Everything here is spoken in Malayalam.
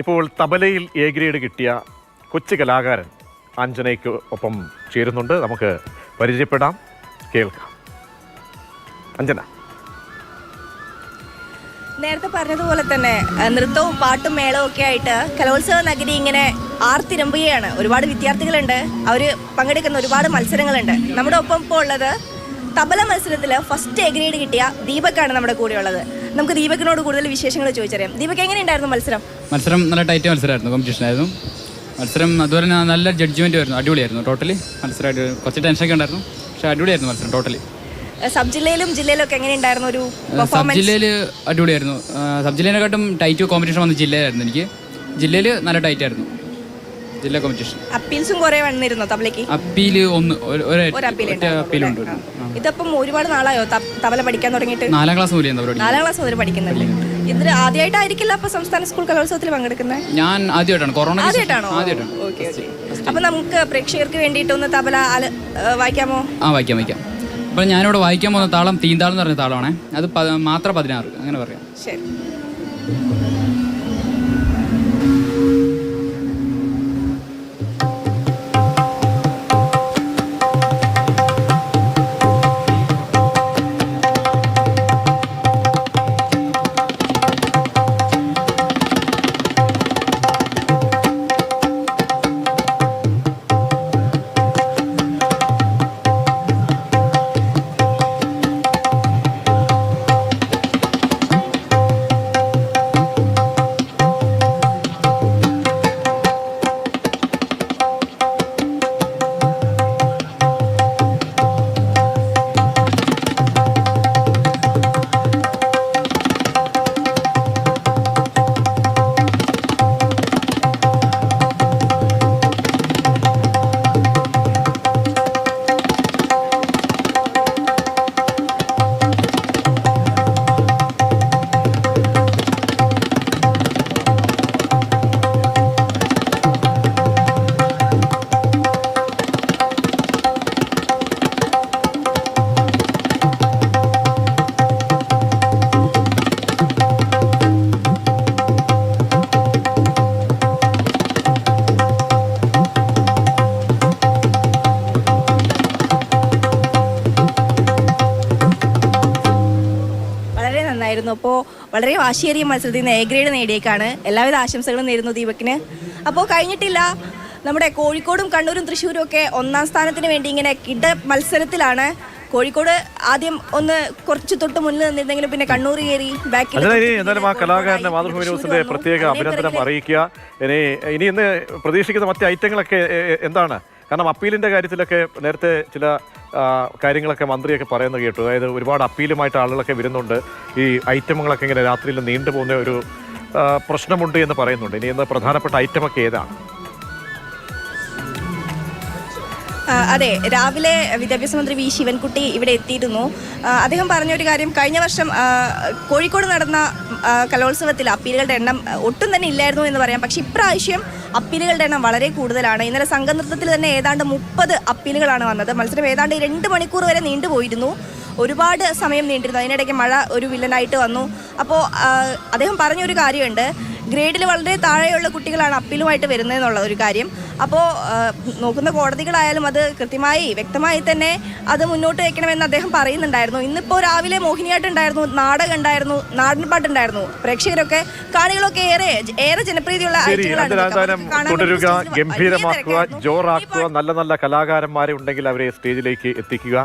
ഇപ്പോൾ തബലയിൽ എ ഗ്രേഡ് കിട്ടിയ കൊച്ചു കലാകാരൻ അഞ്ജനയ്ക്ക് ഒപ്പം ചേരുന്നുണ്ട്. നമുക്ക് പരിചയപ്പെടാം. കേൾക്കാം. അഞ്ജന നേരത്തെ പറഞ്ഞതുപോലെ തന്നെ നൃത്തവും പാട്ടും മേളവും ഒക്കെ ആയിട്ട് കലോത്സവ നഗരി ഇങ്ങനെ ആർത്തിരമ്പുകയാണ്. ഒരുപാട് വിദ്യാർത്ഥികളുണ്ട്. അവർ പങ്കെടുക്കുന്ന ഒരുപാട് മത്സരങ്ങളുണ്ട്. നമ്മുടെ ഒപ്പം ഇപ്പോൾ ഉള്ളത് തബല മത്സരത്തിൽ ഫസ്റ്റ് എ ഗ്രേഡ് കിട്ടിയ ദീപക്കാണ് നമ്മുടെ കൂടെ ഉള്ളത് നമുക്ക് ദീപകിനോട് കൂടുതൽ വിശേഷങ്ങൾ ചോദിച്ചറിയാം. ദീപക് എങ്ങനെയുണ്ടായിരുന്നു മത്സരം? മത്സരം നല്ല ടൈറ്റ് മത്സരമായിരുന്നു കോമ്പറ്റീഷൻ ആയിരുന്നു. മത്സരം അതുപോലെ തന്നെ നല്ല ജഡ്ജ്മെന്റ് ആയിരുന്നു അടിപൊളിയായിരുന്നു ടോട്ടലി മത്സരമായിട്ട് കുറച്ച് ടെൻഷനൊക്കെ ഉണ്ടായിരുന്നു പക്ഷേ അടിപൊളിയായിരുന്നു മത്സരം ടോട്ടലി സബ് ജില്ലയിലും ജില്ലയിലും ഒക്കെ എങ്ങനെയുണ്ടായിരുന്നു ഒരു സബ് ജില്ലയിൽ അടിപൊളിയായിരുന്നു. സബ് ജില്ലേനെക്കാട്ടും ടൈറ്റ് കോമ്പറ്റീഷൻ വന്ന ജില്ലയിലായിരുന്നു എനിക്ക്. ജില്ലയിൽ നല്ല ടൈറ്റ് ആയിരുന്നു. ജില്ലാ കോമ്പറ്റീഷൻ അപ്പീൽസും കുറെ വന്നിരുന്നോ തബലയ്ക്ക്? അപ്പീൽ ഒന്ന് ഒരു- അപ്പീലുണ്ട്. ഇതപ്പം ഒരുപാട് നാളായോ തബല പഠിക്കാൻ തുടങ്ങിയിട്ട്? നാലാം ക്ലാസ് മുതൽ നാലാം ക്ലാസ് മുതൽ പഠിക്കുന്നുണ്ട് ഇതിൽ ആദ്യമായിട്ടായിരിക്കില്ല അപ്പൊ സംസ്ഥാന സ്കൂൾ കലോത്സവത്തിൽ പങ്കെടുക്കുന്നത്? ഞാൻ ആദ്യമായിട്ടാണ്. കൊറോണ ആദ്യമായിട്ടാണോ? Okay okay. അപ്പൊ നമുക്ക് പ്രേക്ഷകർക്ക് വേണ്ടിയിട്ടൊന്ന് തബല വായിക്കാമോ? ആ വായിക്കാം വായിക്കാം. അപ്പോൾ ഞാനിവിടെ വായിക്കാൻ പോകുന്ന താളം തീന്താളം എന്ന് പറഞ്ഞ താളമാണേ. അത് മാത്ര പതിനാറ്. അങ്ങനെ പറയാം. ശരി. അപ്പോൾ വളരെ വാശിയേറിയ മത്സരത്തിൽ നിന്ന് എ ഗ്രേഡ് നേടിയേക്കാണ്. എല്ലാവിധ ആശംസകളും നേരുന്നു ദീപക്കിന്. അപ്പോൾ കഴിഞ്ഞിട്ടില്ല. നമ്മുടെ കോഴിക്കോടും കണ്ണൂരും തൃശ്ശൂരും ഒക്കെ ഒന്നാം സ്ഥാനത്തിന് വേണ്ടി ഇങ്ങനെ കിട മത്സരത്തിലാണ്. കോഴിക്കോട് ആദ്യം ഒന്ന് കുറച്ച് തൊട്ട് മുന്നിൽ നിന്നിരുന്നെങ്കിലും പിന്നെ കണ്ണൂർ കയറി ബാക്കിൽ അഞ്ജന എന്തായാലും ആ കലാകാരന്റെ മാതൃഭൂമി ന്യൂസിന്റെ പ്രത്യേക അഭിനന്ദനം അറിയിക്കുക. ഇനി ഇനി ഇന്ന് പ്രതീക്ഷിക്കുന്ന മറ്റു ഐറ്റങ്ങളൊക്കെ എന്താണ്? കാരണം അപ്പീലിന്റെ കാര്യത്തിലൊക്കെ നേരത്തെ ചില കാര്യങ്ങളൊക്കെ മന്ത്രിയൊക്കെ പറയുന്നത് കേട്ടു. അതായത് ഒരുപാട് അപ്പീലുമായിട്ട് ആളുകളൊക്കെ വരുന്നുണ്ട്. ഈ ഐറ്റമുകളൊക്കെ ഇങ്ങനെ രാത്രിയിൽ നീണ്ടുപോകുന്ന ഒരു പ്രശ്നമുണ്ട് എന്ന് പറയുന്നുണ്ട്. ഇനി ഇന്ന് പ്രധാനപ്പെട്ട ഐറ്റമൊക്കെ ഏതാണ്? അതെ രാവിലെ വിദ്യാഭ്യാസ മന്ത്രി വി ശിവൻകുട്ടി ഇവിടെ എത്തിയിരുന്നു. അദ്ദേഹം പറഞ്ഞ ഒരു കാര്യം കഴിഞ്ഞ വർഷം കോഴിക്കോട് നടന്ന കലോത്സവത്തിൽ അപ്പീലുകളുടെ എണ്ണം ഒട്ടും തന്നെ ഇല്ലായിരുന്നു എന്ന് പറയാം. പക്ഷേ ഇപ്രാവശ്യം അപ്പീലുകളുടെ എണ്ണം വളരെ കൂടുതലാണ്. ഇന്നലെ സംഘനൃത്തത്തിൽ തന്നെ ഏതാണ്ട് മുപ്പത് അപ്പീലുകളാണ് വന്നത്. മത്സരം ഏതാണ്ട് രണ്ട് മണിക്കൂർ വരെ നീണ്ടുപോയിരുന്നു. ഒരുപാട് സമയം നീണ്ടിരുന്നു. അതിനിടയ്ക്ക് മഴ ഒരു വില്ലനായിട്ട് വന്നു. അപ്പോൾ അദ്ദേഹം പറഞ്ഞൊരു കാര്യമുണ്ട്. ഗ്രേഡിൽ വളരെ താഴെയുള്ള കുട്ടികളാണ് അപ്പീലുമായിട്ട് വരുന്നതെന്നുള്ള ഒരു കാര്യം. അപ്പോൾ നോക്കുന്ന കോടതികളായാലും അത് കൃത്യമായി വ്യക്തമായി തന്നെ അത് മുന്നോട്ട് വയ്ക്കണമെന്ന് അദ്ദേഹം പറയുന്നുണ്ടായിരുന്നു. ഇന്നിപ്പോൾ രാവിലെ മോഹിനിയാട്ടം ഉണ്ടായിരുന്നു നാടകം ഉണ്ടായിരുന്നു നാടൻപാട്ടുണ്ടായിരുന്നു പ്രേക്ഷകരൊക്കെ കാണികളൊക്കെ ഏറെ ഏറെ ജനപ്രീതിയുള്ള തുടരുക ഗംഭീരമാക്കുക ജോറാക്കുക നല്ല നല്ല കലാകാരന്മാരെ ഉണ്ടെങ്കിൽ അവരെ സ്റ്റേജിലേക്ക് എത്തിക്കുക.